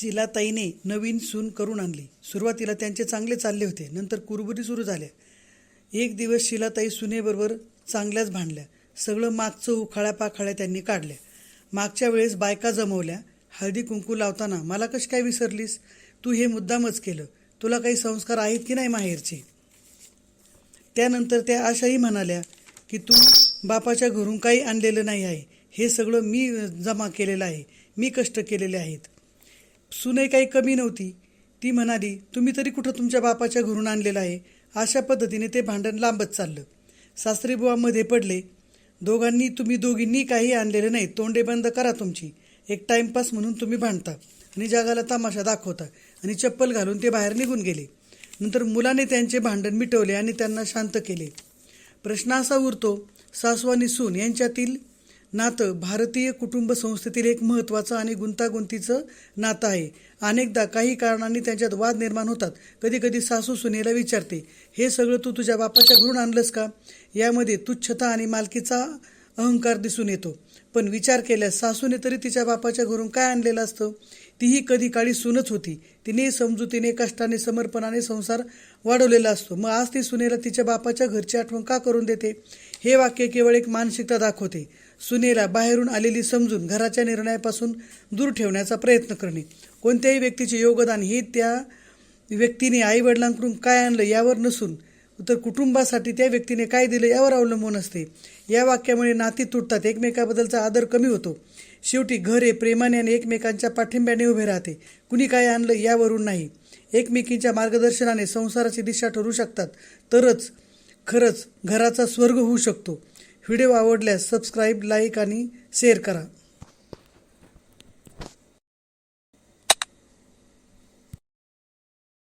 शिलाताईने नवीन सून करून आणली. सुरुवातीला त्यांचे चांगले चालले होते नंतर कुरबुरी सुरू झाल्या. एक दिवस शिलाताई सुनेबरोबर चांगल्याच भांडल्या. सगळं मागचं उखाळ्या पाखाळ्या त्यांनी काढल्या. मागच्या वेळेस बायका जमवल्या. हळदी कुंकू लावताना मला कशी काय विसरलीस? तू हे मुद्दामच केलं. तुला काही संस्कार आहेत की नाही माहेरचे? त्यानंतर त्या आशाही म्हणाल्या की तू बापाच्या घरून काही आणलेलं नाही आहे. हे सगळं मी जमा केलेलं आहे. मी कष्ट केलेले आहेत. सुनई काही कमी नव्हती. ती म्हणाली तुम्ही तरी कुठं तुमच्या बापाच्या घरून आणलेलं आहे? अशा पद्धतीने ते भांडण लांबत चाललं. सासरीबुवा मध्ये पडले दोघांनी तुम्ही दोघींनी काही आणलेलं नाही. तोंडे बंद करा तुमची. एक टाइमपास म्हणून तुम्ही भांडता आणि जगाला तमाशा दाखवता आणि चप्पल घालून ते बाहेर निघून गेले. नंतर मुलाने त्यांचे भांडण मिटवले आणि त्यांना शांत केले. प्रश्न असा उरतो सासू आणि सून यांच्यातील नातं भारतीय कुटुंब संस्थेतील एक महत्त्वाचं आणि गुंतागुंतीचं नातं आहे. अनेकदा काही कारणांनी त्यांच्यात वाद निर्माण होतात. कधी कधी सासू सुनेला विचारते हे सगळं तू तुझ्या बापाच्या घरून आणलंस का? यामध्ये तुच्छता आणि मालकीचा अहंकार दिसून येतो. पण विचार केल्यास सासूने तरी तिच्या बापाच्या घरून काय आणलेलं असतं? तीही कधी काळी सूनच होती. तिने समजुतीने कष्टाने समर्पणाने संसार वाढवलेला असतो. मग आज ती सुनेला तिच्या बापाच्या घरची आठवण का करून देते? हे वाक्य केवळ एक मानसिकता दाखवते. सुनेला बाहेरून आलेली समजून घराच्या निर्णयापासून दूर ठेवण्याचा प्रयत्न करणे. कोणत्याही व्यक्तीचे योगदान हे त्या व्यक्तीने आईवडिलांकडून काय आणलं यावर नसून तर कुटुंबासाठी त्या व्यक्तीने काय दिलं यावर अवलंबून असते. या वाक्यामुळे नाती तुटतात एकमेकाबद्दलचा आदर कमी होतो. शेवटी घर हे प्रेमाने आणि एकमेकांच्या पाठिंब्याने उभे राहते. कुणी काय आणलं यावरून नाही. एकमेकींच्या मार्गदर्शनाने संसाराची दिशा ठरू शकतात. तरच खरंच घराचा स्वर्ग होऊ शकतो. व्हिडिओ आवडल्यास सबस्क्राईब लाईक आणि शेअर करा.